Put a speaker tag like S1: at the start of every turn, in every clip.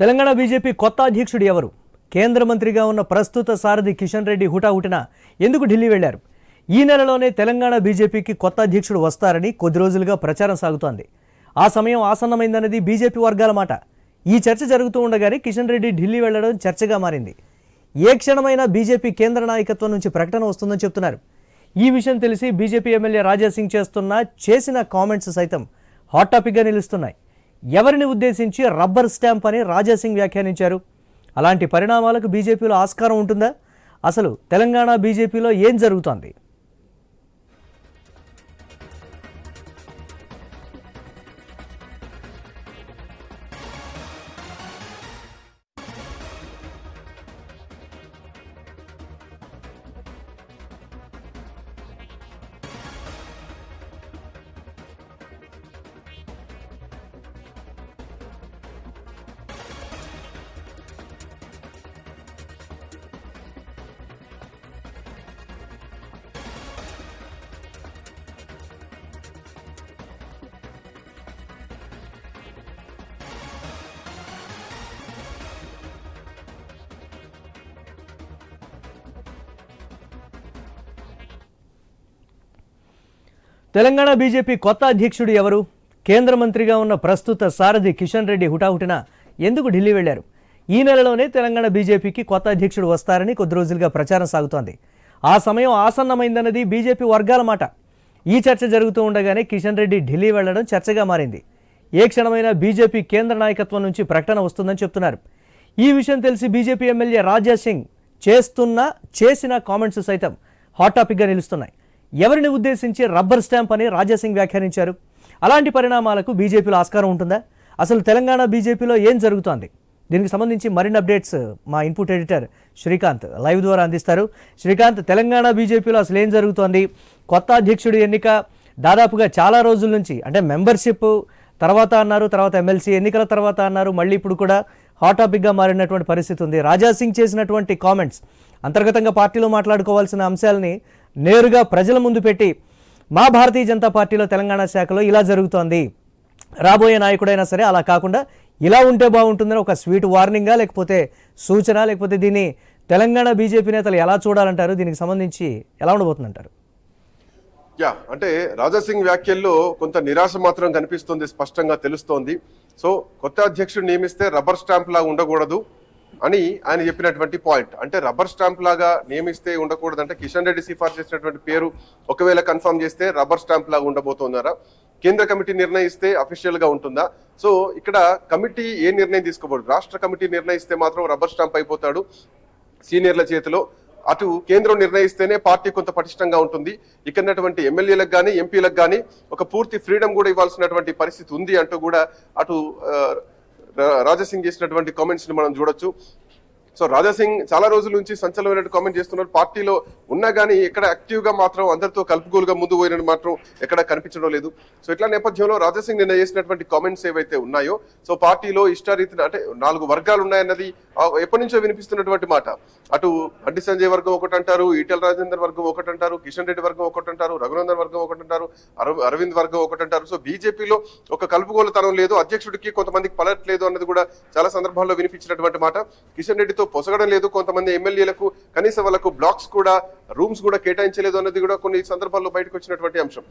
S1: Telangana BJP కొత్త అధ్యక్షుడు ఎవరు? కేంద్ర మంత్రిగా ఉన్న ప్రస్తుత సారథి కిషన్ రెడ్డి హుటాహుటిన ఎందుకు ఢిల్లీ వెళ్ళారు? ఈ నెలలోనే తెలంగాణ బీజేపీకి కొత్త అధ్యక్షుడు వస్తారని కొద్ది రోజులుగా ప్రచారం సాగుతోంది. ఆ సమయం ఆసన్నమైందన్నది బీజేపీ వర్గాల మాట. ఈ చర్చ జరుగుతూ ఉండగానే కిషన్ రెడ్డి ఢిల్లీ వెళ్ళడం చర్చగా మారింది. ఏ క్షణమైనా బీజేపీ కేంద్ర నాయకత్వం నుంచి ప్రకటన వస్తుందని చెప్తున్నారు. ఈ విషయం తెలిసి బీజేపీ ఎమ్మెల్యే రాజాసింగ్ చేస్తున్న చేసిన కామెంట్స్ సైతం హాట్ టాపిక్గా నిలుస్తున్నాయి. ఎవరిని ఉద్దేశించి రబ్బర్ స్టాంప్ అని రాజా సింగ్ వ్యాఖ్యానించారు? అలాంటి పరిణామాలకు బీజేపీలో ఆస్కారం ఉంటుందా? అసలు తెలంగాణ బీజేపీలో ఏం జరుగుతోంది? తెలంగాణ బీజేపీ కొత్త అధ్యక్షుడు ఎవరు? కేంద్ర మంత్రిగా ఉన్న ప్రస్తుత సారథి కిషన్ రెడ్డి హుటాహుటిన ఎందుకు ఢిల్లీ వెళ్ళారు? ఈ నెలలోనే తెలంగాణ బీజేపీకి కొత్త అధ్యక్షుడు వస్తారని కొద్ది రోజులుగా ప్రచారం సాగుతోంది. ఆ సమయం ఆసన్నమైందన్నది బీజేపీ వర్గాల మాట. ఈ చర్చ జరుగుతూ ఉండగానే కిషన్ రెడ్డి ఢిల్లీ వెళ్ళడం చర్చగా మారింది. ఏ క్షణమైనా బీజేపీ కేంద్ర నాయకత్వం నుంచి ప్రకటన వస్తుందని చెప్తున్నారు. ఈ విషయం తెలిసి బీజేపీ ఎమ్మెల్యే రాజా సింగ్ చేస్తున్న చేసిన కామెంట్స్ సైతం హాట్ టాపిక్గా నిలుస్తున్నాయి. ఎవరిని ఉద్దేశించి రబ్బర్ స్టాంప్ అని రాజాసింగ్ వ్యాఖ్యానించారు? అలాంటి పరిణామాలకు బీజేపీలో ఆస్కారం ఉంటుందా? అసలు తెలంగాణ బీజేపీలో ఏం జరుగుతోంది? దీనికి సంబంధించి మరిన్ని అప్డేట్స్ మా ఇన్పుట్ ఎడిటర్ శ్రీకాంత్ లైవ్ ద్వారా అందిస్తారు. శ్రీకాంత్ తెలంగాణ బీజేపీలో అసలు ఏం జరుగుతోంది? కొత్త అధ్యక్షుడి ఎన్నిక దాదాపుగా చాలా రోజుల నుంచి అంటే మెంబర్షిప్ తర్వాత అన్నారు తర్వాత ఎమ్మెల్సీ ఎన్నికల తర్వాత అన్నారు మళ్ళీ ఇప్పుడు కూడా హాట్ టాపిక్గా మారినటువంటి పరిస్థితి ఉంది. రాజా సింగ్ చేసినటువంటి కామెంట్స్ అంతర్గతంగా పార్టీలో మాట్లాడుకోవాల్సిన అంశాలని నేరుగా ప్రజల ముందు పెట్టి మా భారతీయ జనతా పార్టీలో తెలంగాణ శాఖలో ఇలా జరుగుతోంది. రాబోయే నాయకుడైనా సరే అలా కాకుండా ఇలా ఉంటే బాగుంటుందని ఒక స్వీట్ వార్నింగా లేకపోతే సూచన లేకపోతే దీన్ని తెలంగాణ బీజేపీ నేతలు ఎలా చూడాలంటారు దీనికి సంబంధించి ఎలా ఉండబోతుందంటారు?
S2: యా అంటే రాజాసింగ్ వ్యాఖ్యల్లో కొంత నిరాశ మాత్రం కనిపిస్తుంది స్పష్టంగా తెలుస్తోంది. సో కొత్త అధ్యక్షుడు నియమిస్తే రబ్బర్ స్టాంప్ లాగా ఉండకూడదు. అని ఆయన చెప్పినటువంటి పాయింట్ అంటే రబ్బర్ స్టాంప్ లాగా నియమిస్తే ఉండకూడదు అంటే కిషన్ రెడ్డి సిఫార్సు చేసినటువంటి పేరు ఒకవేళ కన్ఫర్మ్ చేస్తే రబ్బర్ స్టాంప్ లాగా ఉండబోతున్నారా? కేంద్ర కమిటీ నిర్ణయిస్తే అఫీషియల్గా ఉంటుందా? సో ఇక్కడ కమిటీ ఏ నిర్ణయం తీసుకోబోదు? రాష్ట్ర కమిటీ నిర్ణయిస్తే మాత్రం రబ్బర్ స్టాంప్ అయిపోతాడు సీనియర్ల చేతిలో. అటు కేంద్రం నిర్ణయిస్తేనే పార్టీ కొంత పటిష్టంగా ఉంటుంది. ఇక్కడటువంటి ఎమ్మెల్యేలకు కానీ ఎంపీలకు కానీ ఒక పూర్తి ఫ్రీడమ్ కూడా ఇవ్వాల్సినటువంటి పరిస్థితి ఉంది అంటూ కూడా అటు రాజాసింగ్ చేసినటువంటి కామెంట్స్ని మనం చూడొచ్చు. సో రాజాసింగ్ చాలా రోజుల నుంచి సంచలనమైన కామెంట్ చేస్తున్నారు. పార్టీలో ఉన్నా కానీ ఎక్కడ యాక్టివ్గా మాత్రం అందరితో కలుపుగోలుగా ముందు పోయినట్టు మాత్రం ఎక్కడ కనిపించడం లేదు. సో ఇట్లా నేపథ్యంలో రాజాసింగ్ నిన్న చేసినటువంటి కామెంట్స్ ఏవైతే ఉన్నాయో సో పార్టీలో ఇష్టారీతిన అంటే నాలుగు వర్గాలు ఉన్నాయన్నది ఎప్పటి నుంచో వినిపిస్తున్నటువంటి మాట. అటు బండి సంజయ్ వర్గం ఒకటి అంటారు ఈటల రాజేందర్ వర్గం ఒకటి అంటారు కిషన్ రెడ్డి వర్గం ఒకటి అంటారు రఘునందన్ వర్గం ఒకటి అంటారు అరవింద్ వర్గం ఒకటి అంటారు. సో బీజేపీలో ఒక కలుపుగోలుతనం లేదు అధ్యక్షుడికి కొంతమందికి పలట్లేదు అన్నది కూడా చాలా సందర్భాల్లో వినిపించినటువంటి మాట. కిషన్ రెడ్డితో పొసగడం లేదు. కొంతమంది ఎమ్మెల్యేలకు కనీసం వాళ్ళకు బ్లాక్స్ కూడా రూమ్స్ కూడా కేటాయించలేదు అన్నది కూడా కొన్ని సందర్భాల్లో బయటకు వచ్చినటువంటి అంశం.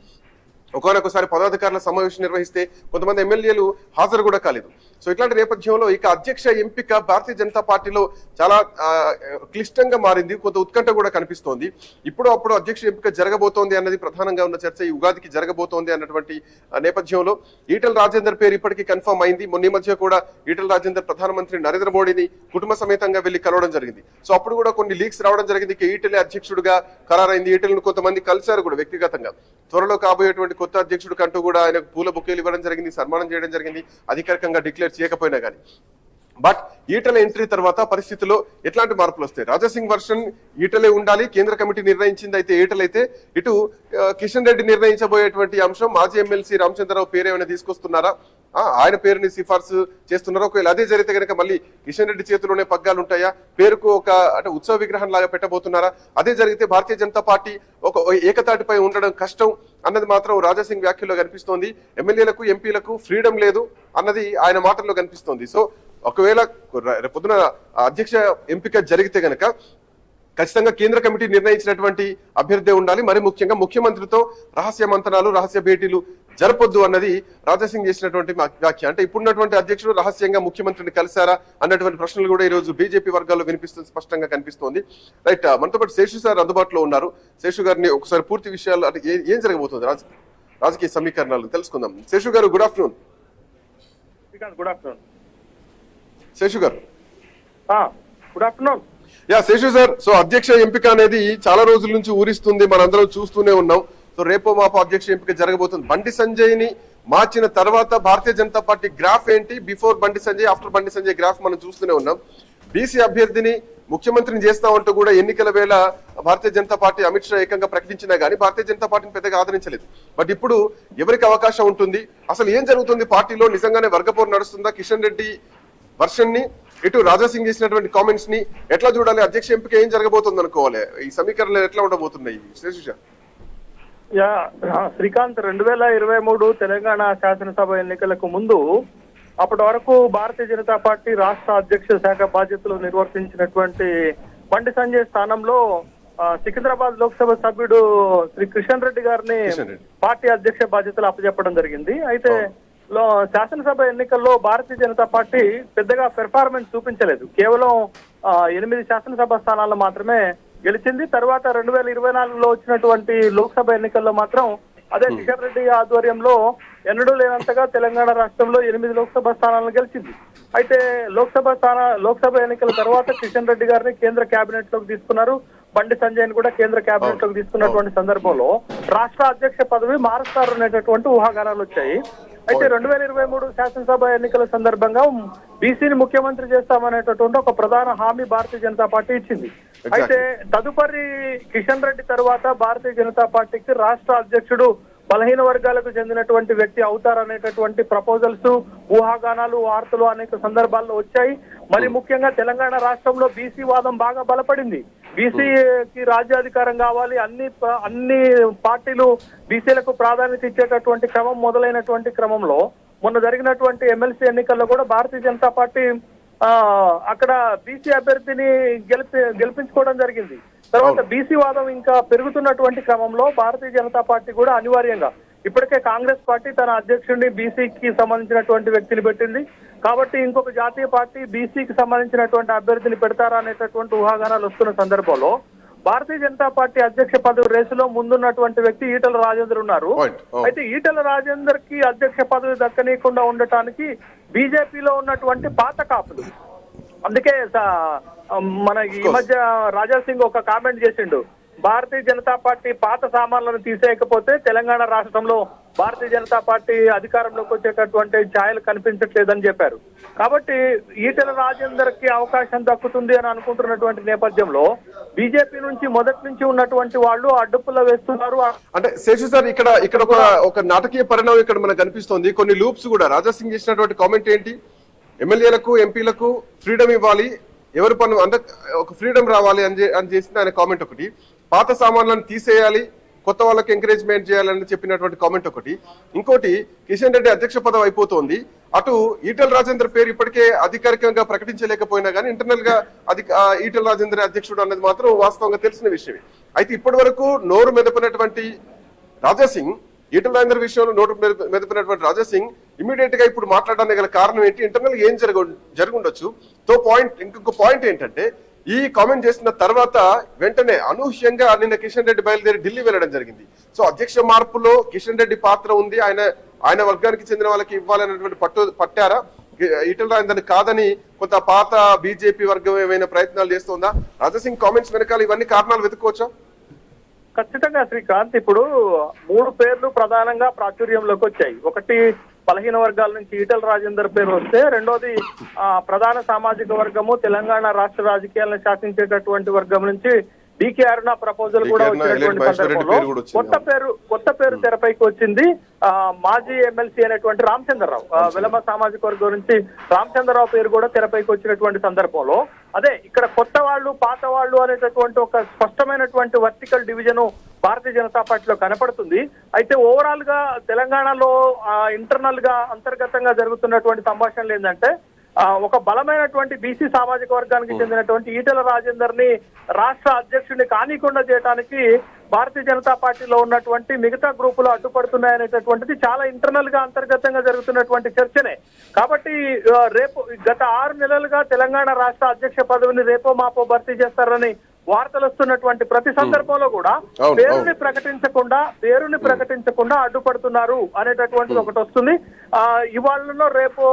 S2: ఒకనొకసారి పదాధికారుల సమావేశం నిర్వహిస్తే కొంతమంది ఎమ్మెల్యేలు హాజరు కూడా కాలేదు. సో ఇట్లాంటి నేపథ్యంలో ఇక అధ్యక్ష ఎంపిక భారతీయ జనతా పార్టీలో చాలా క్లిష్టంగా మారింది కొంత ఉత్కంఠ కూడా కనిపిస్తోంది. ఇప్పుడు అప్పుడు అధ్యక్ష ఎంపిక జరగబోతోంది అన్నది ప్రధానంగా ఉన్న చర్చ ఈ ఉగాదికి జరగబోతోంది అన్నటువంటి నేపథ్యంలో ఈటల రాజేందర్ పేరు ఇప్పటికీ కన్ఫర్మ్ అయింది. మొన్న మధ్య కూడా ఈటల రాజేందర్ ప్రధానమంత్రి నరేంద్ర మోడీని కుటుంబ సమేతంగా వెళ్ళి కలవడం జరిగింది. సో అప్పుడు కూడా కొన్ని లీక్స్ రావడం జరిగింది. ఈటలే అధ్యక్షుడిగా ఖరారైంది. ఈటలను కొంతమంది కలిశారు కూడా వ్యక్తిగతంగా. త్వరలో కాబోయేటువంటి కొత్త అధ్యక్షుడు కంటూ కూడా ఆయనకు పూల బుకేలు ఇవ్వడం జరిగింది సన్మానం చేయడం జరిగింది అధికారికంగా డిక్లేర్ చేయకపోయినా కానీ బట్ ఈటల ఎంట్రీ తర్వాత పరిస్థితిలో ఎట్లాంటి మార్పులు వస్తాయి? రాజాసింగ్ వర్షన్ ఈటలే ఉండాలి కేంద్ర కమిటీ నిర్ణయించింది అయితే ఈటలైతే ఇటు కిషన్ రెడ్డి నిర్ణయించబోయేటువంటి అంశం మాజీ ఎమ్మెల్సీ రామచంద్రరావు పేరు ఏమైనా తీసుకొస్తున్నారా? ఆయన పేరుని సిఫార్సు చేస్తున్నారో. ఒకవేళ అదే జరిగితే కనుక మళ్ళీ కిషన్ రెడ్డి చేతిలోనే పగ్గాలు ఉంటాయా? పేరుకు ఒక అంటే ఉత్సవ విగ్రహం లాగా పెట్టబోతున్నారా? అదే జరిగితే భారతీయ జనతా పార్టీ ఒక ఏకతాటిపై ఉండడం కష్టం అన్నది మాత్రం రాజాసింగ్ వ్యాఖ్యలో కనిపిస్తోంది. ఎమ్మెల్యేలకు ఎంపీలకు ఫ్రీడమ్ లేదు అన్నది ఆయన మాటల్లో కనిపిస్తోంది. సో ఒకవేళ పొద్దున అధ్యక్ష ఎంపిక జరిగితే గనక ఖచ్చితంగా కేంద్ర కమిటీ నిర్ణయించినటువంటి అభ్యర్థి ఉండాలి. మరి ముఖ్యంగా ముఖ్యమంత్రితో రహస్య మంతనాలు రహస్య భేటీలు జరపొద్దు అన్నది రాజాసింగ్ చేసినటువంటి వ్యాఖ్య. అంటే ఇప్పుడున్నటువంటి అధ్యక్షుడు రహస్యంగా ముఖ్యమంత్రిని కలిశారా అన్నటువంటి ప్రశ్నలు కూడా ఈ రోజు బీజేపీ వర్గాల్లో వినిపిస్తుంది స్పష్టంగా కనిపిస్తోంది. రైట్ మనతో పాటు శేషు సార్ అందుబాటులో ఉన్నారు. శేషు గారిని ఒకసారి పూర్తి విషయాలు అంటే ఏ- జరగబోతుంది రాజ రాజకీయ సమీకరణాలు తెలుసుకుందాం. Seshu garu good afternoon
S3: good afternoon
S2: Seshu garu.
S3: Good afternoon
S2: yeah Seshu sir. So అధ్యక్ష ఎంపిక అనేది చాలా రోజుల నుంచి ఊరిస్తుంది. మనందరం చూస్తూనే ఉన్నాం. సో రేపో మాపో అధ్యక్ష ఎంపిక జరగబోతుంది. బండి సంజయ్ని మార్చిన తర్వాత భారతీయ జనతా పార్టీ గ్రాఫ్ ఏంటి? Before Bandi Sanjay after Bandi Sanjay graph మనం చూస్తూనే ఉన్నాం. బీసీ అభ్యర్థిని ముఖ్యమంత్రిని చేస్తామంటూ కూడా ఎన్నికల వేళ భారతీయ జనతా పార్టీ అమిత్ షా ఏకంగా ప్రకటించినా గానీ భారతీయ జనతా పార్టీని పెద్దగా ఆదరించలేదు. బట్ ఇప్పుడు ఎవరికి అవకాశం ఉంటుంది? అసలు ఏం జరుగుతుంది పార్టీలో? నిజంగానే వర్గపోరు నడుస్తుందా? కిషన్ రెడ్డి వర్షన్ని ఇటు రాజాసింగ్ చేసినటువంటి కామెంట్స్ని ఎట్లా చూడాలి? అధ్యక్ష ఎంపిక ఏం జరగబోతుంది అనుకోవాలి ఈ సమీకరణలు ఎట్లా ఉండబోతున్నాయి? శ్రేషుష
S3: యా శ్రీకాంత్ రెండు వేల ఇరవై మూడు తెలంగాణ శాసనసభ ఎన్నికలకు ముందు అప్పటి వరకు భారతీయ జనతా పార్టీ రాష్ట్ర అధ్యక్ష శాఖ బాధ్యతలు నిర్వర్తించినటువంటి బండి సంజయ్ స్థానంలో సికింద్రాబాద్ లోక్సభ సభ్యుడు శ్రీ కిషన్ రెడ్డి గారిని. పార్టీ అధ్యక్ష బాధ్యతలు అప్పచెప్పడం జరిగింది. అయితే లో శాసనసభ ఎన్నికల్లో భారతీయ జనతా పార్టీ పెద్దగా పెర్ఫార్మెన్స్ చూపించలేదు. కేవలం ఎనిమిది శాసనసభ స్థానాల్లో మాత్రమే గెలిచింది. తర్వాత రెండు వేల ఇరవై నాలుగులో వచ్చినటువంటి లోక్సభ ఎన్నికల్లో మాత్రం అదే కిషన్ రెడ్డి ఆధ్వర్యంలో ఎన్నడూ లేనంతగా తెలంగాణ రాష్ట్రంలో ఎనిమిది లోక్సభ స్థానాలను గెలిచింది. అయితే లోక్సభ స్థాన లోక్సభ ఎన్నికల తర్వాత కిషన్ రెడ్డి గారిని కేంద్ర కేబినెట్లోకి తీసుకున్నారు. బండి సంజయ్ కూడా కేంద్ర కేబినెట్లోకి తీసుకున్నటువంటి సందర్భంలో రాష్ట్ర అధ్యక్ష పదవి మారుస్తారు అనేటటువంటి ఊహాగానాలు వచ్చాయి. అయితే రెండు వేల ఇరవై మూడు శాసనసభ ఎన్నికల సందర్భంగా బీసీని ముఖ్యమంత్రి చేస్తామనేటటువంటి ఒక ప్రధాన హామీ భారతీయ జనతా పార్టీ ఇచ్చింది. అయితే తదుపరి కిషన్ రెడ్డి తర్వాత భారతీయ జనతా పార్టీకి రాష్ట్ర అధ్యక్షుడు బలహీన వర్గాలకు చెందినటువంటి వ్యక్తి అవుతారనేటటువంటి ప్రపోజల్స్ ఊహాగానాలు వార్తలు అనేక సందర్భాల్లో వచ్చాయి. మరి ముఖ్యంగా తెలంగాణ రాష్ట్రంలో బీసీ వాదం బాగా బలపడింది. బీసీకి రాజ్యాధికారం కావాలి అన్ని ప- అన్ని పార్టీలు బీసీలకు ప్రాధాన్యత ఇచ్చేటటువంటి క్రమం మొదలైనటువంటి క్రమంలో మొన్న జరిగినటువంటి ఎమ్మెల్సీ ఎన్నికల్లో కూడా భారతీయ జనతా పార్టీ అక్కడ బీసీ అభ్యర్థిని గెలిపి గెలిపించుకోవడం జరిగింది. తర్వాత బీసీ వాదం ఇంకా పెరుగుతున్నటువంటి క్రమంలో భారతీయ జనతా పార్టీ కూడా అనివార్యంగా ఇప్పటికే కాంగ్రెస్ పార్టీ తన అధ్యక్షుడిని బీసీకి సంబంధించినటువంటి వ్యక్తిని పెట్టింది. కాబట్టి ఇంకొక జాతీయ పార్టీ బీసీకి సంబంధించినటువంటి అభ్యర్థిని పెడతారా అనేటటువంటి ఊహాగానాలు వస్తున్న సందర్భంలో భారతీయ జనతా పార్టీ అధ్యక్ష పదవి రేసులో ముందున్నటువంటి వ్యక్తి ఈటల రాజేందర్ ఉన్నారు.
S2: Oh.
S3: అయితే ఈటల రాజేందర్కి అధ్యక్ష పదవి దక్కనీయకుండా ఉండటానికి బీజేపీలో ఉన్నటువంటి పాత కాపులు అందుకే మన ఈ మధ్య రాజా సింగ్ ఒక కామెంట్ చేసిండు భారతీయ జనతా పార్టీ పాత సామాన్లను తీసేయకపోతే తెలంగాణ రాష్ట్రంలో భారతీయ జనతా పార్టీ అధికారంలోకి వచ్చేటటువంటి ఛాయలు కనిపించట్లేదని చెప్పారు. కాబట్టి ఈటెల రాజేందర్కి అవకాశం దక్కుతుంది అని అనుకుంటున్నటువంటి నేపథ్యంలో బీజేపీ నుంచి మొదటి నుంచి ఉన్నటువంటి వాళ్ళు అడ్డుపుల్ల వేస్తున్నారు.
S2: అంటే శేషు సార్ ఇక్కడ ఇక్కడ ఒక ఒక నాటకీయ పరిణామం ఇక్కడ మనకు కనిపిస్తోంది. కొన్ని లూప్స్ కూడా రాజాసింగ్ చేసినటువంటి కామెంట్ ఏంటి? ఎమ్మెల్యేలకు ఎంపీలకు ఫ్రీడమ్ ఇవ్వాలి. ఎవరి పను అంత ఒక ఫ్రీడమ్ రావాలి అని అని చేసిన ఆయన కామెంట్ ఒకటి. పాత సామాన్లను తీసేయాలి కొత్త వాళ్ళకి ఎంకరేజ్మెంట్ చేయాలని చెప్పినటువంటి కామెంట్ ఒకటి. ఇంకోటి కిషన్ రెడ్డి అధ్యక్ష పదవి అయిపోతుంది. అటు ఈటల రాజేందర్ పేరు ఇప్పటికే అధికారికంగా ప్రకటించలేకపోయినా కానీ ఇంటర్నల్గా అధిక ఈటల రాజేందర్ అధ్యక్షుడు అన్నది మాత్రం వాస్తవంగా తెలిసిన విషయమే. అయితే ఇప్పటి వరకు నోరు మెదపినటువంటి రాజాసింగ్ ఈటల రాజేంద్ర విషయంలో నోటు మెదపినటువంటి రాజాసింగ్ ఇమీడియట్గా ఇప్పుడు మాట్లాడడానికి గల కారణం ఏంటి? ఇంటర్నల్ ఏం జరగ జరుగుండొచ్చు? తో పాయింట్ ఇంకొక పాయింట్ ఏంటంటే ఈ కామెంట్ చేసిన తర్వాత వెంటనే అనూహ్యంగా నిన్న కిషన్ రెడ్డి బయలుదేరి ఢిల్లీ వెళ్ళడం జరిగింది. సో అధ్యక్ష మార్పులో కిషన్ రెడ్డి పాత్ర ఉంది. ఆయన ఆయన వర్గానికి చెందిన వాళ్ళకి ఇవ్వాలనేటువంటి పట్టు పట్టారా? ఈటల రాజేందర్ కాదని కొంత పాత బీజేపీ వర్గం ఏమైనా ప్రయత్నాలు చేస్తుందా? రాజాసింగ్ కామెంట్స్ వెనకాల ఇవన్నీ కారణాలు వెతుక్కోవచ్చా?
S3: ఖచ్చితంగా శ్రీకాంత్ ఇప్పుడు మూడు పేర్లు ప్రధానంగా ప్రాచుర్యంలోకి వచ్చాయి. ఒకటి బలహీన వర్గాల నుంచి ఈటల రాజేందర్ పేరు వస్తే రెండోది ఆ, ప్రధాన సామాజిక వర్గము తెలంగాణ రాష్ట్ర రాజకీయాలను శాసించేటటువంటి వర్గం నుంచి డికే అరుణ ప్రపోజల్ కూడా వచ్చినటువంటి సందర్భంలో. కొత్త పేరు కొత్త పేరు తెరపైకి వచ్చింది. ఆ, మాజీ ఎమ్మెల్సీ అయినటువంటి రామచంద్రరావు ఆ, వెలమ సామాజిక వర్గం నుంచి రామచంద్రరావు పేరు కూడా తెరపైకి వచ్చినటువంటి సందర్భంలో అదే ఇక్కడ కొత్త వాళ్ళు పాత వాళ్ళు అనేటటువంటి ఒక స్పష్టమైనటువంటి వర్టికల్ డివిజన్ భారతీయ జనతా పార్టీలో కనపడుతుంది. అయితే ఓవరాల్గా తెలంగాణలో ఇంటర్నల్గా అంతర్గతంగా జరుగుతున్నటువంటి సంభాషణలు ఏంటంటే ఒక బలమైనటువంటి బీసీ సామాజిక వర్గానికి చెందినటువంటి ఈటెల రాజేందర్ని రాష్ట్ర అధ్యక్షుడిని కానీకుండా చేయడానికి భారతీయ జనతా పార్టీలో ఉన్నటువంటి మిగతా గ్రూపులు అడ్డుపడుతున్నాయనేటటువంటిది చాలా ఇంటర్నల్గా అంతర్గతంగా జరుగుతున్నటువంటి చర్చనే. కాబట్టి రేపు గత ఆరు నెలలుగా తెలంగాణ రాష్ట్ర అధ్యక్ష పదవిని రేపో మాపో భర్తీ చేస్తారని వార్తలు వస్తున్నటువంటి ప్రతి సందర్భంలో కూడా పేరుని. ప్రకటించకుండా పేరుని ప్రకటించకుండా అడ్డుపడుతున్నారు అనేటటువంటిది ఒకటి వస్తుంది. ఆ ఇవాళలో రేపు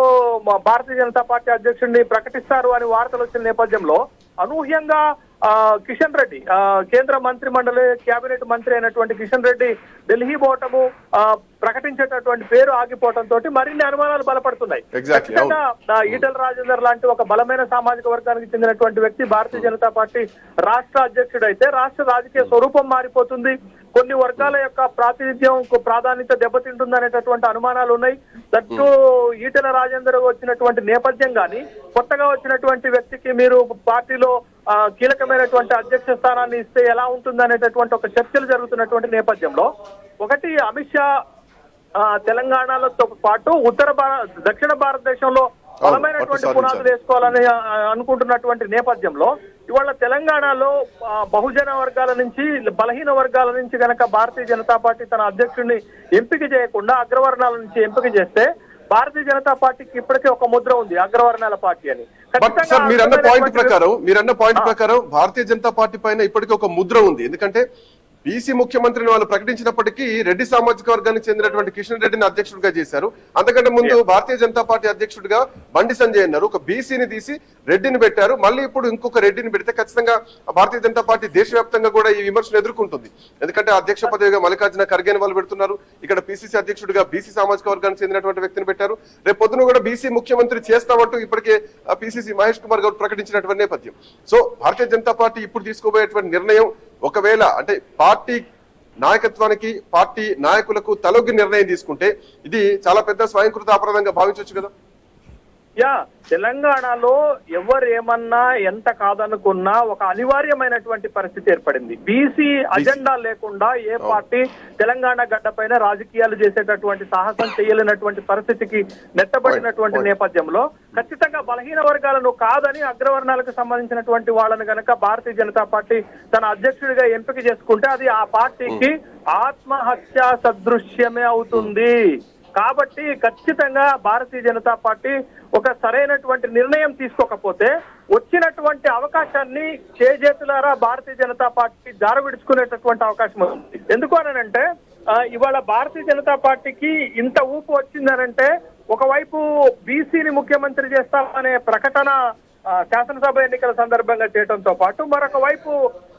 S3: భారతీయ జనతా పార్టీ అధ్యక్షుడిని ప్రకటిస్తారు అని వార్తలు వచ్చిన నేపథ్యంలో అనూహ్యంగా ఆ కిషన్ రెడ్డి ఆ కేంద్ర మంత్రి మండలి కేబినెట్ మంత్రి అయినటువంటి కిషన్ రెడ్డి ఢిల్లీ పోవటము ఆ ప్రకటించేటటువంటి పేరు ఆగిపోవటం తోటి మరిన్ని అనుమానాలు బలపడుతున్నాయి. ఖచ్చితంగా ఆ, ఈటెల రాజేందర్ లాంటి ఒక బలమైన సామాజిక వర్గానికి చెందినటువంటి వ్యక్తి భారతీయ జనతా పార్టీ రాష్ట్ర అధ్యక్షుడు అయితే రాష్ట్ర రాజకీయ స్వరూపం మారిపోతుంది. కొన్ని వర్గాల యొక్క ప్రాతినిధ్యం ప్రాధాన్యత దెబ్బతింటుంది అనేటటువంటి అనుమానాలు ఉన్నాయి. దట్టు ఈటెల రాజేందర్ వచ్చినటువంటి నేపథ్యం గాని కొత్తగా వచ్చినటువంటి వ్యక్తికి మీరు పార్టీలో కీలకమైనటువంటి అధ్యక్ష స్థానాన్ని ఇస్తే ఎలా ఉంటుంది అనేటటువంటి ఒక చర్చలు జరుగుతున్నటువంటి నేపథ్యంలో ఒకటి అమిత్ షా తెలంగాణలతో పాటు ఉత్తర భారత దక్షిణ భారతదేశంలో బలమైనటువంటి పునాదులు. వేసుకోవాలని అనుకుంటున్నటువంటి నేపథ్యంలో ఇవాళ తెలంగాణలో బహుజన వర్గాల నుంచి బలహీన వర్గాల నుంచి గనక భారతీయ జనతా పార్టీ తన అధ్యక్షుడిని ఎంపిక చేయకుండా అగ్రవర్ణాల నుంచి ఎంపిక చేస్తే భారతీయ జనతా పార్టీకి ఇప్పటికే ఒక ముద్ర ఉంది అగ్రవర్ణాల పార్టీ అని
S2: బట్
S3: ఖచ్చితంగా
S2: సార్ మీరు అన్న పాయింట్ ప్రకారం మీరు అన్న పాయింట్. ప్రకారం భారతీయ జనతా పార్టీ పైన ఇప్పటికీ ఒక ముద్ర ఉంది ఎందుకంటే బీసీ ముఖ్యమంత్రిని వాళ్ళు ప్రకటించినప్పటికీ రెడ్డి సామాజిక వర్గానికి చెందినటువంటి కిషన్ రెడ్డిని అధ్యక్షుడిగా చేశారు. అంతకంటే ముందు భారతీయ జనతా పార్టీ అధ్యక్షుడిగా బండి సంజయ్ అన్నారు. ఒక బీసీని తీసి రెడ్డిని పెట్టారు. మళ్ళీ ఇప్పుడు ఇంకొక రెడ్డిని పెడితే ఖచ్చితంగా భారతీయ జనతా పార్టీ దేశవ్యాప్తంగా కూడా ఈ విమర్శను ఎదుర్కొంటుంది. ఎందుకంటే అధ్యక్ష పదవిగా మల్లికార్జున ఖర్గేని వాళ్ళు పెడుతున్నారు. ఇక్కడ పిసిసి అధ్యక్షుడిగా బీసీ సామాజిక వర్గానికి చెందినటువంటి వ్యక్తిని పెట్టారు. రేపు పొద్దున కూడా బీసీ ముఖ్యమంత్రి చేస్తామంటూ ఇప్పటికే పిసిసి మహేష్ కుమార్ గౌడ్ ప్రకటించినటువంటి నేపథ్యం. సో భారతీయ జనతా పార్టీ ఇప్పుడు తీసుకోబోయేటువంటి నిర్ణయం ఒకవేళ అంటే పార్టీ నాయకత్వానికి పార్టీ నాయకులకు తలొగ్గి నిర్ణయం తీసుకుంటే ఇది చాలా పెద్ద స్వయంకృత అపరాధంగా భావించవచ్చు కదా.
S3: యా తెలంగాణలో ఎవరు ఏమన్నా ఎంత కాదనుకున్నా ఒక అనివార్యమైనటువంటి పరిస్థితి ఏర్పడింది. బీసీ అజెండా లేకుండా ఏ పార్టీ తెలంగాణ గడ్డపైన రాజకీయాలు చేసేటటువంటి సాహసం చేయలేనటువంటి పరిస్థితికి నెట్టబడినటువంటి. నేపథ్యంలో ఖచ్చితంగా బలహీన వర్గాలను కాదని అగ్రవర్ణాలకు సంబంధించినటువంటి వాళ్ళని గనక భారతీయ జనతా పార్టీ తన అధ్యక్షుడిగా ఎంపిక చేసుకుంటే అది ఆ పార్టీకి ఆత్మహత్య సదృశ్యమే అవుతుంది. కాబట్టి ఖచ్చితంగా భారతీయ జనతా పార్టీ ఒక సరైనటువంటి నిర్ణయం తీసుకోకపోతే వచ్చినటువంటి అవకాశాన్ని చేజేతులారా భారతీయ జనతా పార్టీ జారవిడుచుకునేటటువంటి అవకాశం ఉంది ఎందుకు అనంటే ఇవాళ భారతీయ జనతా పార్టీకి ఇంత ఊపు వచ్చిందనంటే ఒకవైపు బీసీని ముఖ్యమంత్రి చేస్తామనే ప్రకటన శాసనసభ ఎన్నికల సందర్భంగా చేయడంతో పాటు మరొక వైపు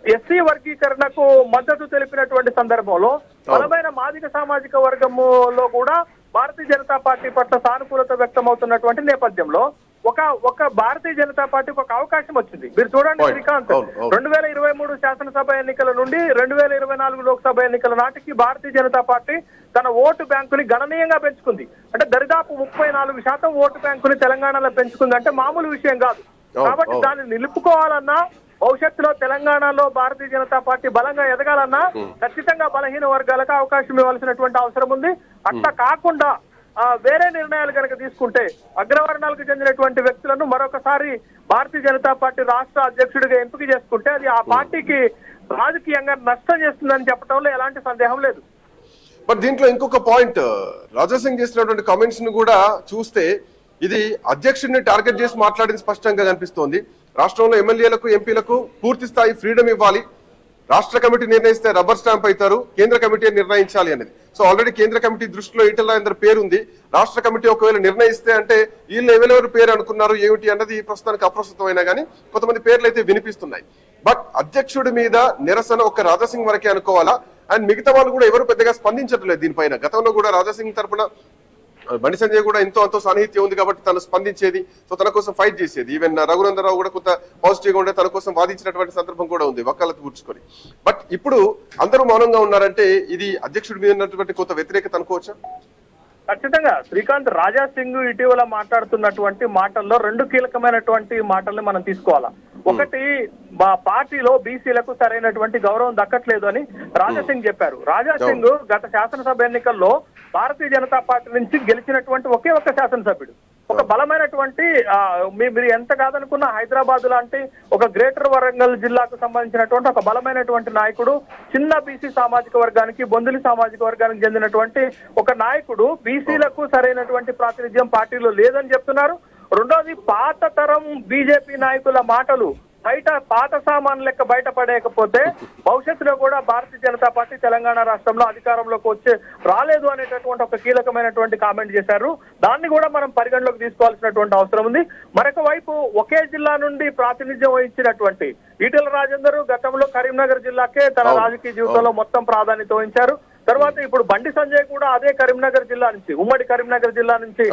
S3: ఎస్సీ వర్గీకరణకు మద్దతు తెలిపినటువంటి సందర్భంలో బలమైన మాదిక సామాజిక వర్గములో కూడా భారతీయ జనతా పార్టీ పట్ల సానుకూలత వ్యక్తమవుతున్నటువంటి నేపథ్యంలో ఒక ఒక భారతీయ జనతా పార్టీకి ఒక అవకాశం వచ్చింది మీరు చూడండి. శ్రీకాంత్. రెండు వేల ఇరవై మూడు శాసనసభ ఎన్నికల నుండి రెండు వేల ఇరవై నాలుగు లోక్సభ ఎన్నికల నాటికి భారతీయ జనతా పార్టీ తన ఓటు బ్యాంకుని గణనీయంగా పెంచుకుంది అంటే దరిదాపు ముప్పై నాలుగు శాతం ఓటు బ్యాంకుని తెలంగాణలో పెంచుకుంది అంటే మామూలు విషయం కాదు కాబట్టి. దాన్ని నిలుపుకోవాలన్నా భవిష్యత్తులో తెలంగాణలో భారతీయ జనతా పార్టీ బలంగా ఎదగాలన్నా ఖచ్చితంగా బలహీన వర్గాలకు అవకాశం ఇవ్వాల్సినటువంటి అవసరం ఉంది. అట్లా కాకుండా వేరే నిర్ణయాలు కనుక తీసుకుంటే అగ్రవర్ణాలకు చెందినటువంటి వ్యక్తులను మరొకసారి భారతీయ జనతా పార్టీ రాష్ట్ర అధ్యక్షుడిగా ఎంపిక చేసుకుంటే అది ఆ పార్టీకి రాజకీయంగా నష్టం చేస్తుందని చెప్పడంలో ఎలాంటి సందేహం లేదు.
S2: బట్ దీంట్లో ఇంకొక పాయింట్ రాజాసింగ్ చేసినటువంటి కామెంట్స్ను కూడా చూస్తే ఇది అధ్యక్షుడిని టార్గెట్ చేసి మాట్లాడింది స్పష్టంగా కనిపిస్తోంది. రాష్ట్రంలో ఎమ్మెల్యేలకు ఎంపీలకు పూర్తి స్థాయి ఫ్రీడమ్ ఇవ్వాలి. రాష్ట్ర కమిటీ నిర్ణయిస్తే రబ్బర్ స్టాంప్ అవుతారు కేంద్ర కమిటీ నిర్ణయించాలి అనేది. సో ఆల్రెడీ కేంద్ర కమిటీ దృష్టిలో ఈటల రాజేందర్ పేరు ఉంది రాష్ట్ర కమిటీ ఒకవేళ నిర్ణయిస్తే అంటే వీళ్ళు ఎవరెవరు పేరు అనుకున్నారు ఏమిటి అన్నది ప్రస్తుతానికి అప్రస్తుతమైనా కానీ కొంతమంది పేర్లు అయితే వినిపిస్తున్నాయి. బట్ అధ్యక్షుడి మీద నిరసన ఒక రాజాసింగ్ వరకే అనుకోవాలా? అండ్ మిగతా వాళ్ళు కూడా ఎవరు పెద్దగా స్పందించట్లేదు దీనిపైన. గతంలో కూడా రాజాసింగ్ తరపున బండి సంజయ్ కూడా ఎంతో అంతో సాన్నిహిత్యం ఉంది కాబట్టి తను స్పందించేది సో తన కోసం ఫైట్ చేసేది. ఈవెన్ రఘునందరావు కూడా కొంత పాజిటివ్గా ఉండే తన కోసం వాదించినటువంటి సందర్భం కూడా ఉంది వకాలత్ కూర్చుకొని. బట్ ఇప్పుడు అందరూ మౌనంగా ఉన్నారంటే ఇది అధ్యక్షుడి మీద ఉన్నటువంటి కొంత వ్యతిరేకత అనుకోవచ్చా?
S3: ఖచ్చితంగా శ్రీకాంత్ రాజా సింగ్ ఇటీవల మాట్లాడుతున్నటువంటి మాటల్లో రెండు కీలకమైనటువంటి మాటల్ని మనం తీసుకోవాలా. ఒకటి మా పార్టీలో బీసీలకు సరైనటువంటి గౌరవం దక్కట్లేదు అని రాజా సింగ్ చెప్పారు. రాజా సింగ్ గత శాసనసభ ఎన్నికల్లో భారతీయ జనతా పార్టీ నుంచి గెలిచినటువంటి ఒకే ఒక్క శాసనసభ్యుడు. ఒక బలమైనటువంటి మీ- మీరు ఎంత కాదనుకున్న హైదరాబాద్ లాంటి ఒక గ్రేటర్ వరంగల్ జిల్లాకు సంబంధించినటువంటి ఒక బలమైనటువంటి నాయకుడు చిన్న బీసీ సామాజిక వర్గానికి బొందులి సామాజిక వర్గానికి చెందినటువంటి ఒక నాయకుడు బీసీలకు సరైనటువంటి ప్రాతినిధ్యం పార్టీలో లేదని చెప్తున్నారు. రెండోది పాత తరం బీజేపీ నాయకుల మాటలు. బయట పాత సామాన్ లెక్క బయటపడేయకపోతే భవిష్యత్తులో కూడా భారతీయ జనతా పార్టీ తెలంగాణ రాష్ట్రంలో అధికారంలోకి వచ్చే రాలేదు అనేటటువంటి ఒక కీలకమైనటువంటి కామెంట్ చేశారు. దాన్ని కూడా మనం పరిగణలోకి తీసుకోవాల్సినటువంటి అవసరం ఉంది. మరొక వైపు ఒకే జిల్లా నుండి ప్రాతినిధ్యం వహించినటువంటి ఈటెల రాజేందర్ గతంలో కరీంనగర్ జిల్లాకే తన. రాజకీయ జీవితంలో మొత్తం ప్రాధాన్యత వహించారు. తర్వాత ఇప్పుడు బండి సంజయ్ కూడా అదే కరీంనగర్ జిల్లా నుంచి ఉమ్మడి కరీంనగర్ జిల్లా నుంచి.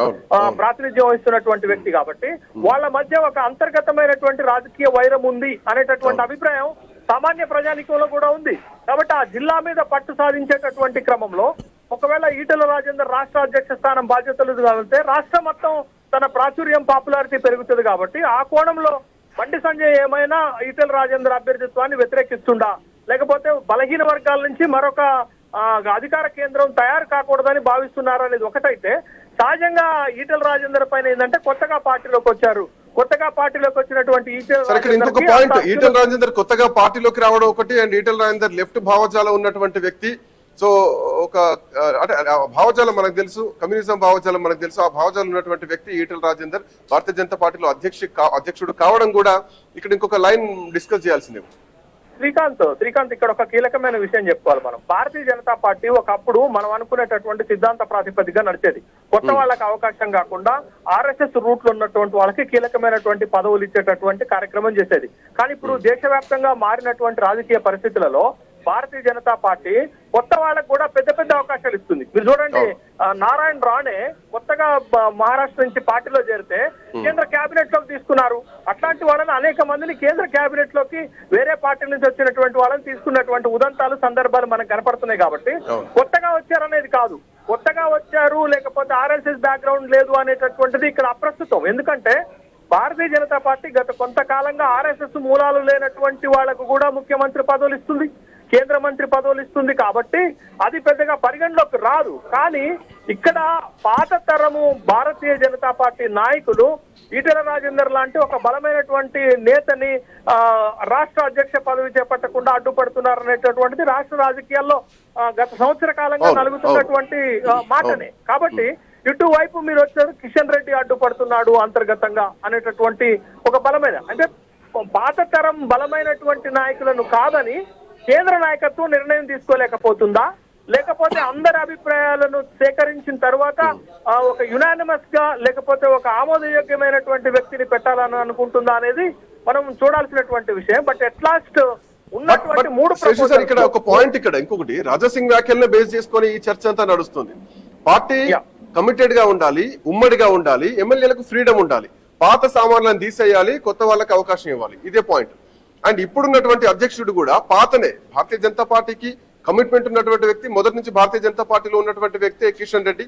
S3: ప్రాతినిధ్యం వహిస్తున్నటువంటి వ్యక్తి కాబట్టి వాళ్ళ మధ్య ఒక అంతర్గతమైనటువంటి రాజకీయ వైరం ఉంది అనేటటువంటి అభిప్రాయం సామాన్య ప్రజానికంలో కూడా ఉంది. కాబట్టి ఆ జిల్లా మీద పట్టు సాధించేటటువంటి క్రమంలో ఒకవేళ ఈటెల రాజేందర్ రాష్ట్ర అధ్యక్ష స్థానం బాధ్యతలు కలిగితే రాష్ట్రం మొత్తం తన ప్రాచుర్యం పాపులారిటీ పెరుగుతుంది కాబట్టి ఆ కోణంలో బండి సంజయ్ ఏమైనా ఈటెల రాజేందర్ అభ్యర్థిత్వాన్ని వ్యతిరేకిస్తుండా? లేకపోతే బలహీన వర్గాల నుంచి మరొక అధికార కేంద్రం తయారు కాకూడదని భావిస్తున్నారు అనేది ఒకటైతే సహజంగా ఈటెల రాజేందర్ పైన ఏంటంటే కొత్తగా పార్టీలోకి వచ్చారు. కొత్తగా పార్టీలోకి వచ్చినటువంటి
S2: ఇంకొక పాయింట్ ఈటెల రాజేందర్ కొత్తగా పార్టీలోకి రావడం ఒకటి అండ్ ఈటెల రాజేందర్ లెఫ్ట్ భావజాలం ఉన్నటువంటి వ్యక్తి. సో ఒక అంటే భావజాలం మనకు తెలుసు కమ్యూనిజం భావజాలం మనకు తెలుసు. ఆ భావజాలం ఉన్నటువంటి వ్యక్తి ఈటెల రాజేందర్. భారతీయ జనతా పార్టీలో అధ్యక్ష అధ్యక్షుడు కావడం కూడా ఇక్కడ ఇంకొక లైన్ డిస్కస్ చేయాల్సిందే.
S3: శ్రీకాంత్ శ్రీకాంత్ ఇక్కడ ఒక కీలకమైన విషయం చెప్పుకోవాలి మనం. భారతీయ జనతా పార్టీ ఒకప్పుడు మనం అనుకునేటటువంటి సిద్ధాంత ప్రాతిపదికగా నడిచేది. కొత్త వాళ్ళకి అవకాశం కాకుండా ఆర్ఎస్ఎస్ రూట్లో ఉన్నటువంటి వాళ్ళకి కీలకమైనటువంటి పదవులు ఇచ్చేటటువంటి కార్యక్రమం చేసేది. కానీ ఇప్పుడు దేశవ్యాప్తంగా మారినటువంటి రాజకీయ పరిస్థితులలో భారతీయ జనతా పార్టీ కొత్త వాళ్ళకు కూడా పెద్ద పెద్ద అవకాశాలు ఇస్తుంది. మీరు చూడండి నారాయణ రాణే కొత్తగా మహారాష్ట్ర నుంచి పార్టీలో చేరితే కేంద్ర కేబినెట్లోకి తీసుకున్నారు. అట్లాంటి వాళ్ళని అనేక మందిని కేంద్ర కేబినెట్లోకి వేరే పార్టీ నుంచి వచ్చినటువంటి వాళ్ళని తీసుకున్నటువంటి ఉదంతాలు సందర్భాలు మనకు కనపడుతున్నాయి కాబట్టి. కొత్తగా వచ్చారనేది కాదు. కొత్తగా వచ్చారు లేకపోతే ఆర్ఎస్ఎస్ బ్యాక్గ్రౌండ్ లేదు అనేటటువంటిది ఇక్కడ అప్రస్తుతం. ఎందుకంటే భారతీయ జనతా పార్టీ గత కొంతకాలంగా ఆర్ఎస్ఎస్ మూలాలు లేనటువంటి వాళ్ళకు కూడా ముఖ్యమంత్రి పదవులు ఇస్తుంది. కేంద్ర మంత్రి పదవులు ఇస్తుంది కాబట్టి అది పెద్దగా పరిగణలోకి రాదు. కానీ ఇక్కడ పాత తరము భారతీయ జనతా పార్టీ నాయకులు ఈటెల రాజేందర్ లాంటి ఒక బలమైనటువంటి నేతని ఆ, రాష్ట్ర అధ్యక్ష పదవి చేపట్టకుండా అడ్డుపడుతున్నారు అనేటటువంటిది రాష్ట్ర రాజకీయాల్లో గత సంవత్సర కాలంగా నలుగుతున్నటువంటి మాటనే. కాబట్టి ఇటువైపు మీరు వచ్చారు కిషన్ రెడ్డి అడ్డుపడుతున్నాడు అంతర్గతంగా అనేటటువంటి ఒక బలమైన అంటే పాత తరం బలమైనటువంటి నాయకులను కాదని కేంద్ర నాయకత్వం నిర్ణయం తీసుకోలేకపోతుందా? లేకపోతే అందరి అభిప్రాయాలను సేకరించిన తర్వాత ఒక యునానిమస్గా లేకపోతే ఒక ఆమోదయోగ్యమైనటువంటి వ్యక్తిని పెట్టాలని అనుకుంటుందా అనేది మనం చూడాల్సినటువంటి విషయం. బట్ ఎట్ లాస్ట్ ఉన్నటువంటి మూడు
S2: ఇక్కడ ఒక పాయింట్ ఇక్కడ ఇంకొకటి. రాజాసింగ్ వ్యాఖ్యలను బేస్ చేసుకొని ఈ చర్చ అంతా నడుస్తుంది. పార్టీ. కమిటెడ్గా ఉండాలి ఉమ్మడిగా ఉండాలి ఎమ్మెల్యేలకు ఫ్రీడమ్ ఉండాలి. పాత సామాన్లను తీసేయాలి కొత్త వాళ్ళకి అవకాశం ఇవ్వాలి. ఇదే పాయింట్ అండ్ ఇప్పుడున్నటువంటి అధ్యక్షుడు కూడా పాతనే భారతీయ జనతా పార్టీకి కమిట్మెంట్ ఉన్నటువంటి వ్యక్తి మొదటి నుంచి భారతీయ జనతా పార్టీలో ఉన్నటువంటి వ్యక్తి కిషన్ రెడ్డి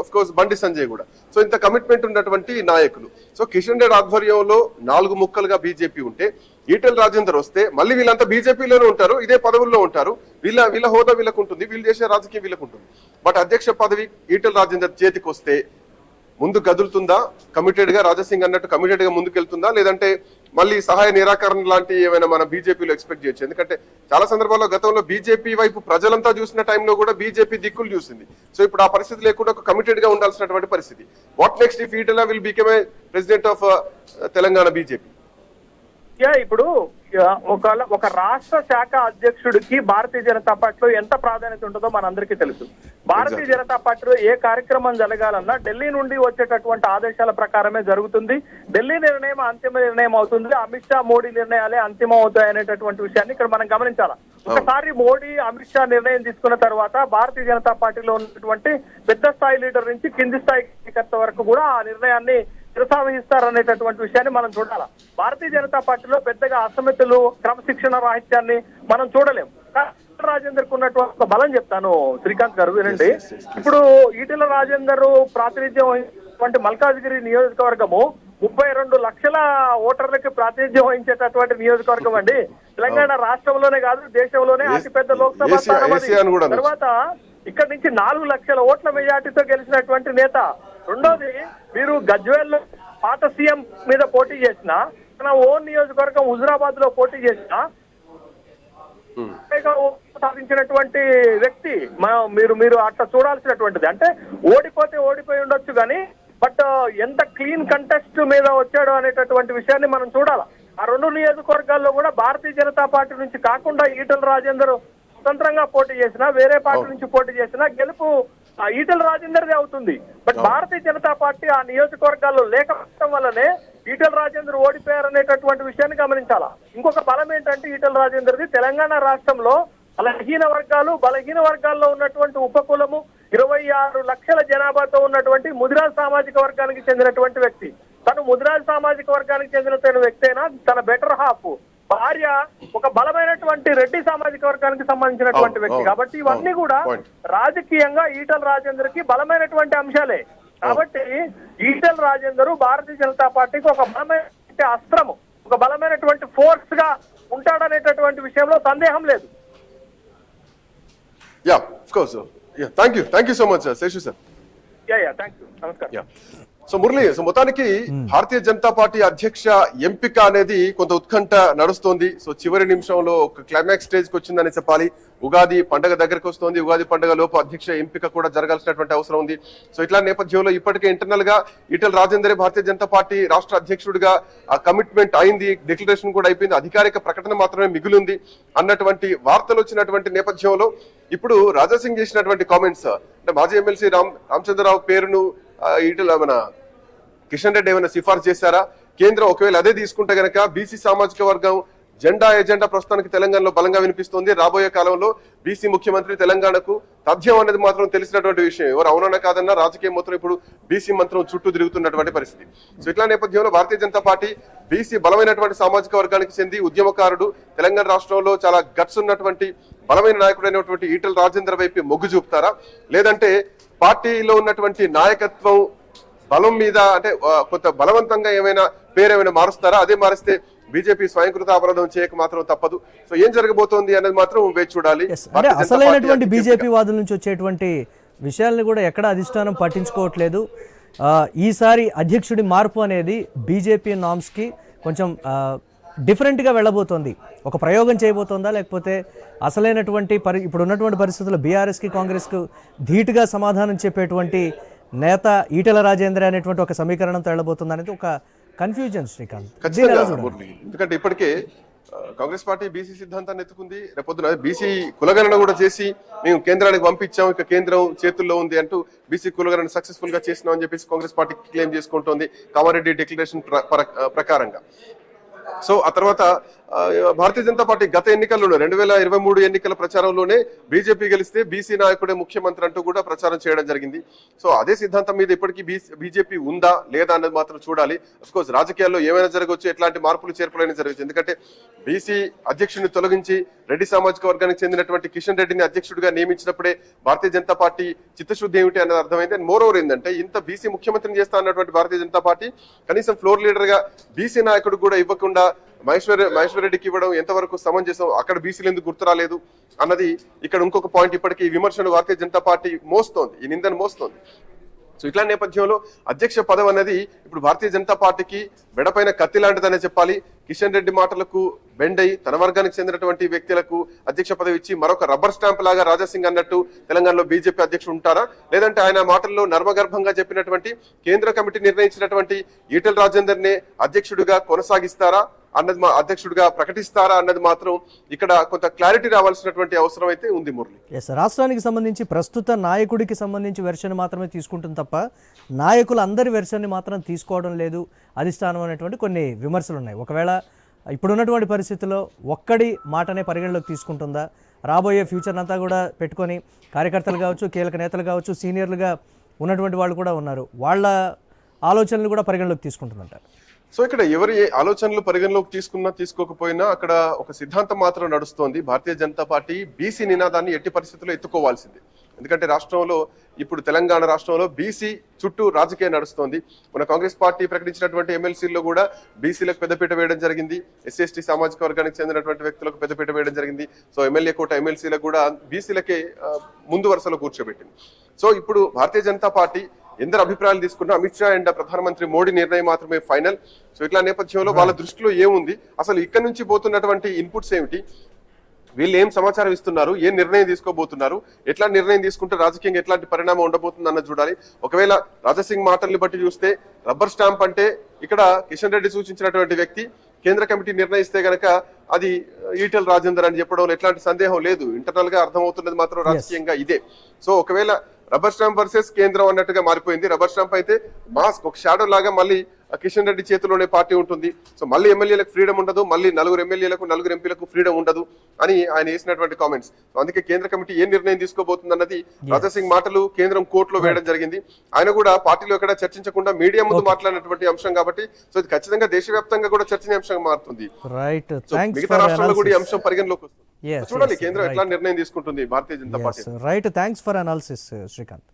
S2: ఆఫ్ కోర్స్ బండి సంజయ్ కూడా. సో ఇంత కమిట్మెంట్ ఉన్నటువంటి నాయకులు. సో కిషన్ రెడ్డి ఆధ్వర్యంలో నాలుగు ముక్కలుగా బీజేపీ ఉంటే ఈటెల రాజేందర్ వస్తే మళ్ళీ వీళ్ళంతా బీజేపీలోనే ఉంటారు ఇదే పదవుల్లో ఉంటారు. వీళ్ళ వీళ్ళ హోదా వీళ్ళకు ఉంటుంది వీళ్ళు చేసే రాజకీయం వీళ్ళకు ఉంటుంది బట్ అధ్యక్ష పదవి ఈటెల రాజేందర్ చేతికి వస్తే ముందు కదులుతుందా కమిటెడ్గా రాజసింగ్ అన్నట్టు కమిటెడ్గా ముందుకెళ్తుందా? లేదంటే మళ్ళీ సహాయ నిరాకరణ లాంటి ఏమైనా మన బీజేపీలో ఎక్స్పెక్ట్ చేయొచ్చు. ఎందుకంటే చాలా సందర్భాల్లో గతంలో బీజేపీ వైపు ప్రజలంతా చూసిన టైంలో కూడా బీజేపీ దిక్కులు చూసింది. సో ఇప్పుడు ఆ పరిస్థితి లేకుండా ఒక కమిటెడ్గా ఉండాల్సినటువంటి పరిస్థితి. What next if Eetela will become a president of Telangana BJP?
S3: Yeah ఇప్పుడు ఒక ఒక రాష్ట్ర శాఖ అధ్యక్షుడికి భారతీయ జనతా పార్టీలో ఎంత ప్రాధాన్యత ఉంటుందో మనందరికీ తెలుసు. భారతీయ. జనతా పార్టీలో ఏ కార్యక్రమం జరగాలన్నా ఢిల్లీ నుండి వచ్చేటటువంటి ఆదేశాల ప్రకారమే జరుగుతుంది. ఢిల్లీ నిర్ణయం అంతిమ నిర్ణయం అవుతుంది. అమిత్ షా మోడీ నిర్ణయాలే అంతిమం అవుతాయి అనేటటువంటి విషయాన్ని ఇక్కడ మనం గమనించాలి? ఒకసారి మోడీ అమిత్ షా నిర్ణయం తీసుకున్న తర్వాత భారతీయ జనతా పార్టీలో ఉన్నటువంటి పెద్ద స్థాయి లీడర్ నుంచి కింది స్థాయి కార్యకర్త వరకు కూడా ఆ నిర్ణయాన్ని కొనసాగిస్తారనేటటువంటి విషయాన్ని మనం చూడాలి. భారతీయ జనతా పార్టీలో పెద్దగా అసమితులు క్రమశిక్షణ రాహిత్యాన్ని మనం చూడలేం. రాజేందర్ ఉన్నటువంటి ఒక బలం చెప్తాను శ్రీకాంత్ గారు వినండి. ఇప్పుడు ఈటెల రాజేందర్ ప్రాతినిధ్యం వహించినటువంటి మల్కాజ్గిరి నియోజకవర్గము ముప్పై రెండు లక్షల ఓటర్లకి ప్రాతినిధ్యం వహించేటటువంటి నియోజకవర్గం అండి. తెలంగాణ రాష్ట్రంలోనే కాదు దేశంలోనే అతిపెద్ద లోక్సభ. తర్వాత ఇక్కడ నుంచి నాలుగు లక్షల ఓట్ల మెజార్టీతో గెలిచినటువంటి నేత రెండోది మీరు గజ్వేల్ పాత సీఎం మీద పోటీ చేసిన తన ఓన్ నియోజకవర్గం హుజురాబాద్లో పోటీ చేసిన సాధించినటువంటి వ్యక్తి మీరు మీరు అట్లా చూడాల్సినటువంటిది. అంటే ఓడిపోతే ఓడిపోయి ఉండొచ్చు కానీ బట్ ఎంత క్లీన్ కంటెస్ట్ మీద వచ్చాడు అనేటటువంటి విషయాన్ని మనం చూడాలి. ఆ రెండు నియోజకవర్గాల్లో కూడా భారతీయ జనతా పార్టీ నుంచి కాకుండా ఈటల రాజేందర్ స్వతంత్రంగా పోటీ చేసినా వేరే పార్టీ నుంచి పోటీ చేసినా గెలుపు ఈటల రాజేందర్దే అవుతుంది. బట్ భారతీయ జనతా పార్టీ ఆ నియోజకవర్గాల్లో లేకపోవడం వల్లనే ఈటల రాజేందర్ ఓడిపోయారనేటటువంటి విషయాన్ని గమనించాలా? ఇంకొక బలం ఏంటంటే ఈటల రాజేందర్ది తెలంగాణ రాష్ట్రంలో బలహీన వర్గాలు బలహీన వర్గాల్లో ఉన్నటువంటి ఉపకులము ఇరవై ఆరు లక్షల జనాభాతో ఉన్నటువంటి ముదిరాజ్ సామాజిక వర్గానికి చెందినటువంటి వ్యక్తి. తను ముదిరాజ్ సామాజిక వర్గానికి చెందిన వ్యక్తి అయినా తన బెటర్ హాఫ్. భార్య ఒక బలమైనటువంటి రెడ్డి సామాజిక వర్గానికి సంబంధించినటువంటి వ్యక్తి. కాబట్టి ఇవన్నీ కూడా. రాజకీయంగా ఈటల రాజేందర్కి బలమైనటువంటి అంశాలే. కాబట్టి ఈటల రాజేందర్ భారతీయ జనతా పార్టీకి ఒక బలమైనటువంటి అస్త్రము ఒక బలమైనటువంటి ఫోర్స్గా ఉంటాడనేటటువంటి విషయంలో సందేహం లేదు.
S2: Yeah thank you thank you so much sir Seshu sir
S3: yeah yeah thank you నమస్కారం
S2: యా సో మురళి సో మొత్తానికి భారతీయ జనతా పార్టీ అధ్యక్ష ఎంపిక అనేది కొంత ఉత్కంఠ నడుస్తోంది. సో చివరి నిమిషంలో ఒక క్లైమాక్స్ స్టేజ్కి వచ్చిందని చెప్పాలి. ఉగాది పండగ దగ్గరకు వస్తోంది. ఉగాది పండగ లోపు అధ్యక్ష ఎంపిక కూడా జరగాల్సినటువంటి అవసరం ఉంది. సో ఇట్లా నేపథ్యంలో ఇప్పటికే ఇంటర్నల్గా ఈటల రాజేందరే భారతీయ జనతా పార్టీ రాష్ట్ర అధ్యక్షుడిగా ఆ కమిట్మెంట్ అయింది. డిక్లరేషన్ కూడా అయిపోయింది. అధికారిక ప్రకటన మాత్రమే మిగిలింది అన్నటువంటి వార్తలు వచ్చినటువంటి నేపథ్యంలో ఇప్పుడు రాజాసింగ్ చేసినటువంటి కామెంట్స్ అంటే మాజీ ఎమ్మెల్సీ రామ్ రామచంద్రరావు పేరును ఆ, మన కిషన్ రెడ్డి ఏమైనా సిఫార్సు చేశారా? కేంద్రం ఒకవేళ అదే తీసుకుంటే గనక బీసీ సామాజిక వర్గం జెండా ఎజెండా ప్రస్తుతానికి తెలంగాణలో బలంగా వినిపిస్తోంది. రాబోయే కాలంలో బీసీ ముఖ్యమంత్రి తెలంగాణకు తథ్యం అనేది మాత్రం తెలిసినటువంటి విషయం. ఎవరు అవునన్నా కాదన్నా రాజకీయం మొత్తం ఇప్పుడు బీసీ మంత్రం చుట్టూ తిరుగుతున్నటువంటి పరిస్థితి. సో ఇట్లా నేపథ్యంలో భారతీయ జనతా పార్టీ బీసీ బలమైనటువంటి సామాజిక వర్గానికి చెంది ఉద్యమకారుడు. తెలంగాణ రాష్ట్రంలో చాలా గట్స్ ఉన్నటువంటి బలమైన నాయకుడైనటువంటి ఈటల రాజేంద్ర వైపు మొగ్గు చూపుతారా? లేదంటే పార్టీలో ఉన్నటువంటి నాయకత్వం బలం మీద అంటే కొంత బలవంతంగా ఏమైనా పేరు ఏమైనా మారుస్తారా? అదే మారిస్తే బీజేపీ స్వయంకృత అపరాధం చేయక మాత్రం తప్పదు. సో ఏం జరగబోతోంది అనేది మాత్రం వేచి చూడాలి.
S1: అసలైనటువంటి బీజేపీ వాదుల నుంచి వచ్చేటువంటి విషయాల్ని కూడా ఎక్కడ అధిష్టానం పట్టించుకోవట్లేదు. ఈసారి అధ్యక్షుడి మార్పు అనేది బీజేపీ నామ్స్కి కొంచెం డిఫరెంట్గా వెళ్ళబోతోంది. ఒక ప్రయోగం చేయబోతోందా? లేకపోతే అసలైనటువంటి పరి ఇప్పుడు ఉన్నటువంటి పరిస్థితుల్లో బీఆర్ఎస్కి కాంగ్రెస్కు ధీటుగా సమాధానం చెప్పేటువంటి నేత ఈటెల రాజేంద్ర అనేటువంటి ఒక సమీకరణంతో వెళ్ళబోతుంది అనేది ఒక కన్ఫ్యూజన్ శ్రీకాంత్.
S2: ఎందుకంటే ఇప్పటికే కాంగ్రెస్ పార్టీ బీసీ సిద్ధాంతాన్ని ఎత్తుకుంది. రేపొద్దున బీసీ కులగణన కూడా చేసి మేము కేంద్రానికి పంపించాం. ఇక కేంద్రం చేతుల్లో ఉంది అంటూ బీసీ కులగణన సక్సెస్ఫుల్గా చేసినాం అని చెప్పేసి కాంగ్రెస్ పార్టీ క్లెయిమ్ చేసుకుంటోంది. కామారెడ్డి డిక్లరేషన్ ప్ర- ప్ర- ప్రకారంగా. సో ఆ తర్వాత భారతీయ జనతా పార్టీ గత ఎన్నికల్లోనే రెండు వేల ఇరవై మూడు ఎన్నికల ప్రచారంలోనే బీజేపీ గెలిస్తే బీసీ నాయకుడే ముఖ్యమంత్రి అంటూ కూడా ప్రచారం చేయడం జరిగింది. సో అదే సిద్ధాంతం మీద ఇప్పటికీ బీజేపీ ఉందా లేదా అన్నది మాత్రం చూడాలి. కోర్స్ రాజకీయాల్లో ఏమైనా జరగవచ్చు ఎట్లాంటి మార్పులు చేర్పులైనా జరగచ్చు ఎందుకంటే బీసీ అధ్యక్షుడిని తొలగించి రెడ్డి సామాజిక వర్గానికి చెందినటువంటి కిషన్ రెడ్డిని అధ్యక్షుడిగా నియమించినప్పుడే భారతీయ జనతా పార్టీ చిత్తశుద్ధి ఏమిటి అన్నది అర్థమైంది. అండ్ మోర్ ఓవర్ ఏంటంటే ఇంత బీసీ ముఖ్యమంత్రిని చేస్తా అన్నటువంటి భారతీయ జనతా పార్టీ కనీసం ఫ్లోర్ లీడర్గా బీసీ నాయకుడు కూడా ఇవ్వకుండా మహేశ్వర మహేశ్వర రెడ్డికి ఇవ్వడం ఎంతవరకు సమంజసం? అక్కడ బీసీలు ఎందుకు గుర్తు రాలేదు అన్నది ఇక్కడ ఇంకొక పాయింట్ ఇప్పటికీ ఈ విమర్శను భారతీయ జనతా పార్టీ మోస్తోంది. ఈ నిందను మోస్తోంది. సో ఇట్లా నేపథ్యంలో అధ్యక్ష పదం అనేది ఇప్పుడు భారతీయ జనతా పార్టీకి మెడపైన కత్తి లాంటిదనే చెప్పాలి. కిషన్ రెడ్డి మాటలకు బెండ్ అయి తన వర్గానికి చెందినటువంటి వ్యక్తులకు అధ్యక్ష పదవి ఇచ్చి మరొక రబ్బర్ స్టాంప్ లాగా రాజాసింగ్ అన్నట్టు తెలంగాణలో బీజేపీ అధ్యక్షుడు ఉంటారా? లేదంటే ఆయన మాటల్లో నర్మగర్భంగా చెప్పినటువంటి కేంద్ర కమిటీ నిర్ణయించినటువంటి ఈటల రాజేందర్నే అధ్యక్షుడిగా కొనసాగిస్తారా? అన్నది మా అధ్యక్షుడిగా ప్రకటిస్తారా అన్నది మాత్రం ఇక్కడ కొంత క్లారిటీ రావాల్సినటువంటి అవసరం అయితే ఉంది మురళి.
S1: ఎస్ రాష్ట్రానికి సంబంధించి ప్రస్తుత నాయకుడికి సంబంధించి వెర్షన్ మాత్రమే తీసుకుంటుంది తప్ప నాయకులు అందరి వెర్షన్ని మాత్రం తీసుకోవడం లేదు అధిష్టానం అనేటువంటి కొన్ని విమర్శలు ఉన్నాయి ఒకవేళ ఇప్పుడున్నటువంటి పరిస్థితుల్లో ఒక్కడి మాటనే పరిగణలోకి తీసుకుంటుందా? రాబోయే ఫ్యూచర్ అంతా కూడా పెట్టుకొని కార్యకర్తలు కావచ్చు కీలక నేతలు కావచ్చు సీనియర్లుగా ఉన్నటువంటి వాళ్ళు కూడా ఉన్నారు. వాళ్ళ ఆలోచనలు కూడా పరిగణలోకి తీసుకుంటుందంటారు
S2: సో ఇక్కడ ఎవరి ఆలోచనలు పరిగణలోకి తీసుకున్నా తీసుకోకపోయినా అక్కడ ఒక సిద్ధాంతం మాత్రం నడుస్తోంది. భారతీయ జనతా పార్టీ బీసీ నినాదాన్ని ఎట్టి పరిస్థితుల్లో ఎత్తుకోవాల్సింది. ఎందుకంటే రాష్ట్రంలో ఇప్పుడు తెలంగాణ రాష్ట్రంలో బీసీ చుట్టూ రాజకీయం నడుస్తోంది. మన కాంగ్రెస్ పార్టీ ప్రకటించినటువంటి ఎమ్మెల్సీల్లో కూడా బీసీలకు పెద్దపీట వేయడం జరిగింది. ఎస్సీఎస్టీ సామాజిక వర్గానికి చెందినటువంటి వ్యక్తులకు పెద్దపీట వేయడం జరిగింది. సో ఎమ్మెల్యే కోట ఎమ్మెల్సీలకు కూడా బీసీలకే ముందు వరుసలో కూర్చోబెట్టింది. సో ఇప్పుడు భారతీయ జనతా పార్టీ ఎందరు అభిప్రాయాలు తీసుకున్నా అమిత్ షా అండ్ ప్రధానమంత్రి మోడీ నిర్ణయం మాత్రమే ఫైనల్. సో ఇట్లా నేపథ్యంలో వాళ్ళ దృష్టిలో ఏముంది? అసలు ఇక్కడ నుంచి పోతున్నటువంటి ఇన్పుట్స్ ఏమిటి? వీళ్ళు ఏం సమాచారం ఇస్తున్నారు? ఏం నిర్ణయం తీసుకోబోతున్నారు? ఎట్లా నిర్ణయం తీసుకుంటే రాజకీయంగా ఎట్లాంటి పరిణామం ఉండబోతుంది అన్నది చూడాలి. ఒకవేళ రాజాసింగ్ మాటల్ని బట్టి చూస్తే రబ్బర్ స్టాంప్ అంటే ఇక్కడ కిషన్ రెడ్డి సూచించినటువంటి వ్యక్తి కేంద్ర కమిటీ నిర్ణయిస్తే గనక అది ఈటెల రాజేందర్ అని చెప్పడంలో ఎట్లాంటి సందేహం లేదు. ఇంటర్నల్గా అర్థమవుతున్నది మాత్రం రాజకీయంగా ఇదే. సో ఒకవేళ రబ్బర్ స్టాంప్ వర్సెస్ కేంద్రం అన్నట్టుగా మారిపోయింది. రబ్బర్ స్టాంప్ అయితే మాస్క్ ఒక షాడో లాగా మళ్ళీ కిషన్ రెడ్డి చేతిలోనే పార్టీ ఉంటుంది. సో మళ్ళీ ఎమ్మెల్యేలకు ఫ్రీడమ్ ఉండదు మళ్ళీ నలుగురు ఎమ్మెల్యేలకు నలుగురు ఎంపీలకు ఫ్రీడమ్ ఉండదు అని ఆయన వేసినటువంటి కామెంట్స్ సో అందుకే కేంద్ర కమిటీ ఏ నిర్ణయం తీసుకోబోతుంది అన్నది రాజాసింగ్ మాటలు కేంద్రం కోర్టులో వేయడం జరిగింది. ఆయన కూడా పార్టీలో ఎక్కడ చర్చించకుండా మీడియా ముందు మాట్లాడినటువంటి అంశం కాబట్టి సో ఇది ఖచ్చితంగా దేశవ్యాప్తంగా కూడా చర్చనీయాంశంగా మారుతుంది. మిగతా రాష్ట్రాల్లో కూడా ఈ అంశం పరిగణలోకి వస్తుంది. చూడాలి కేంద్రం. ఎట్లా నిర్ణయం తీసుకుంటుంది Bharatiya Janata Party.
S1: Right thanks for analysis Srikanth.